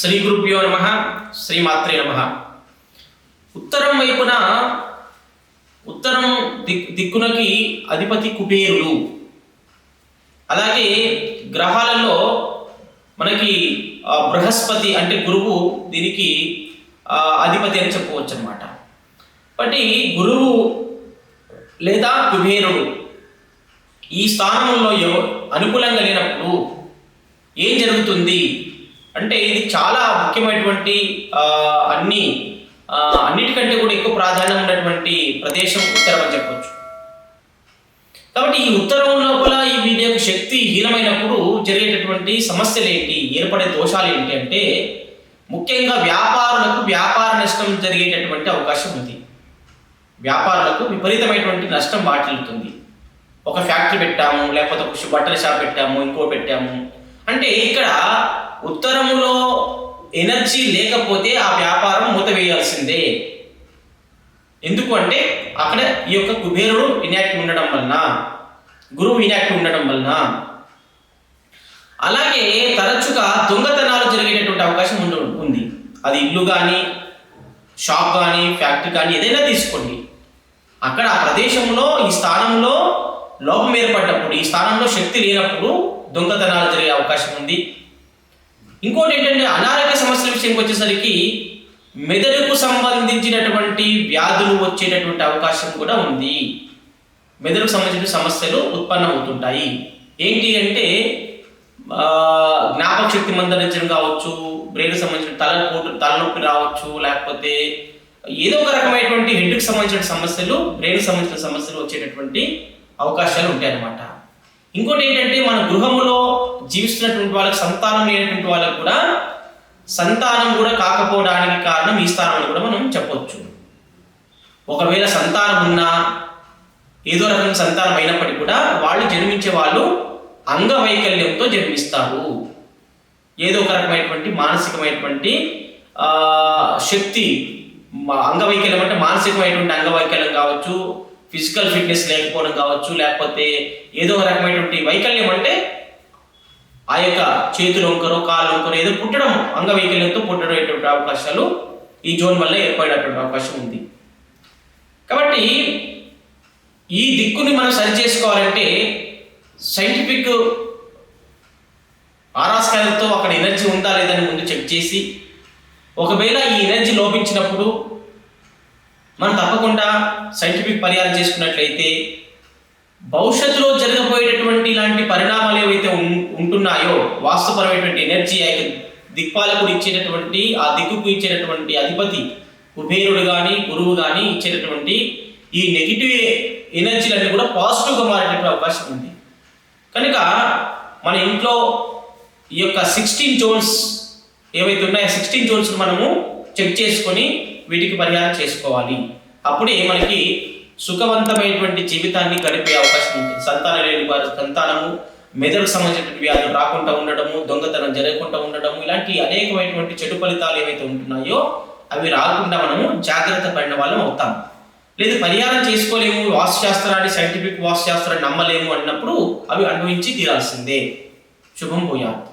శ్రీ గురుభ్యో నమ శ్రీమాత్రే నమ. ఉత్తరం వైపున ఉత్తరం దిక్ దిక్కునకి అధిపతి కుబేరుడు. అలాగే గ్రహాలలో మనకి బృహస్పతి అంటే గురువు దీనికి అధిపతి అని చెప్పవచ్చు అనమాట బట్టి గురువు లేదా కుబేరుడు ఈ స్థానంలో ఎవ- అనుకూలంగా లేనప్పుడు ఏం జరుగుతుంది? అంటే ఇది చాలా ముఖ్యమైనటువంటి అన్ని అన్నిటికంటే కూడా ఎక్కువ ప్రాధాన్యం ఉన్నటువంటి ప్రదేశం ఉత్తరం అని చెప్పొచ్చు. కాబట్టి ఈ ఉత్తరం లోపల ఈ వీటి యొక్క శక్తి హీనమైనప్పుడు జరిగేటటువంటి సమస్యలు ఏంటి ఏర్పడే దోషాలు ఏంటి అంటే ముఖ్యంగా వ్యాపారులకు వ్యాపార నష్టం జరిగేటటువంటి అవకాశం ఉంది. వ్యాపారులకు విపరీతమైనటువంటి నష్టం వాటిల్లుతుంది. ఒక ఫ్యాక్టరీ పెట్టాము లేకపోతే ఒక బట్టల షాప్ పెట్టాము ఇంకో పెట్టాము. అంటే ఇక్కడ ఉత్తరములో ఎనర్జీ లేకపోతే ఆ వ్యాపారం మూత వేయాల్సిందే ఎందుకు అంటే అక్కడ ఈ యొక్క కుబేరుడు ఇన్యాక్టివ్ ఉండడం వలన గురువు ఇన్యాక్టివ్ ఉండడం వలన. అలాగే తరచుగా దొంగతనాలు జరిగేటటువంటి అవకాశం ఉండు ఉంది. అది ఇల్లు కానీ షాప్ కానీ ఫ్యాక్టరీ కానీ ఏదైనా తీసుకోండి. అక్కడ ఆ ప్రదేశంలో ఈ స్థానంలో లోపం ఏర్పడ్డప్పుడు ఈ స్థానంలో శక్తి లేనప్పుడు దొంగతనాలు జరిగే అవకాశం ఉంది. ఇంకోటి ఏంటంటే అనారోగ్య సమస్యల విషయంకి వచ్చేసరికి మెదడుకు సంబంధించినటువంటి వ్యాధులు వచ్చేటటువంటి అవకాశం కూడా ఉంది. మెదడుకు సంబంధించిన సమస్యలు ఉత్పన్నమవుతుంటాయి. ఏంటి అంటే జ్ఞాపక శక్తి మందరించడం కావచ్చు బ్రెయిన్ సంబంధించిన తలపోటు తలనొప్పి రావచ్చు లేకపోతే ఏదో ఒక రకమైనటువంటి హెడ్కి సంబంధించిన సమస్యలు బ్రెయిన్ సంబంధించిన సమస్యలు వచ్చేటటువంటి అవకాశాలు ఉంటాయి అన్నమాట ఇంకోటి ఏంటంటే మన గృహములో జీవిస్తున్నటువంటి వాళ్ళకి సంతానం లేనటువంటి వాళ్ళకి కూడా సంతానం కూడా కాకపోవడానికి కారణం ఈ స్థానంలో కూడా మనం చెప్పొచ్చు. ఒకవేళ సంతానం ఉన్నా ఏదో రకం సంతానం అయినప్పటికీ కూడా వాళ్ళు జన్మించే వాళ్ళు అంగవైకల్యంతో జన్మిస్తారు. ఏదో ఒక రకమైనటువంటి మానసికమైనటువంటి శక్తి అంగవైకల్యం అంటే మానసికమైనటువంటి అంగవైకల్యం కావచ్చు ఫిజికల్ ఫిట్నెస్ లేకపోవడం కావచ్చు లేకపోతే ఏదో ఒక రకమైనటువంటి వైకల్యం అంటే ఆ యొక్క చేతులు వంకరో కాళ్ళు వంకరో ఏదో పుట్టడం అంగవైకల్యంతో పుట్టడం అవకాశాలు ఈ జోన్ వల్ల ఏర్పడేటువంటి అవకాశం ఉంది. కాబట్టి ఈ దిక్కుని మనం సరి చేసుకోవాలంటే సైంటిఫిక్ ఆరాస్కాలతో అక్కడ ఎనర్జీ ఉందా లేదని ముందు చెక్ చేసి ఒకవేళ ఈ ఎనర్జీ లోపించినప్పుడు మనం తప్పకుండా సైంటిఫిక్ పరిహారం చేసుకున్నట్లయితే భవిష్యత్తులో జరగబోయేటటువంటి ఇలాంటి పరిణామాలు ఏవైతే ఉం- ఉంటున్నాయో వాస్తుపరమైనటువంటి ఎనర్జీ ఆ ఇచ్చేటటువంటి ఆ దిక్కుకు ఇచ్చేటటువంటి అధిపతి కుబేరుడు కానీ గురువు కానీ ఇచ్చేటటువంటి ఈ నెగిటివ్ ఎనర్జీలన్నీ కూడా పాజిటివ్గా మారేటటువంటి అవకాశం ఉంది. కనుక మన ఇంట్లో ఈ యొక్క సిక్స్టీన్ జోన్స్ ఏవైతే ఉన్నాయో సిక్స్టీన్ జోన్స్ మనము చెక్ చేసుకొని వీటికి పరిహారం చేసుకోవాలి. అప్పుడే మనకి సుఖవంతమైనటువంటి జీవితాన్ని గడిపే అవకాశం ఉంటుంది. సంతానం లేని వారి సంతానము మెదడుకు సంబంధించినటువంటి వ్యాధులు రాకుండా ఉండడము దొంగతనం జరగకుండా ఉండడము ఇలాంటి అనేకమైనటువంటి చెడు ఫలితాలు ఏవైతే ఉంటున్నాయో అవి రాకుండా మనము జాగ్రత్త పడిన వాళ్ళం అవుతాము లేదు పరిహారం చేసుకోలేము వాస్తుశాస్త్రాన్ని సైంటిఫిక్ వాస్తుశాస్త్రాన్ని నమ్మలేము అన్నప్పుడు అవి అనుభవించి తీరాల్సిందే. శుభం పోయాలి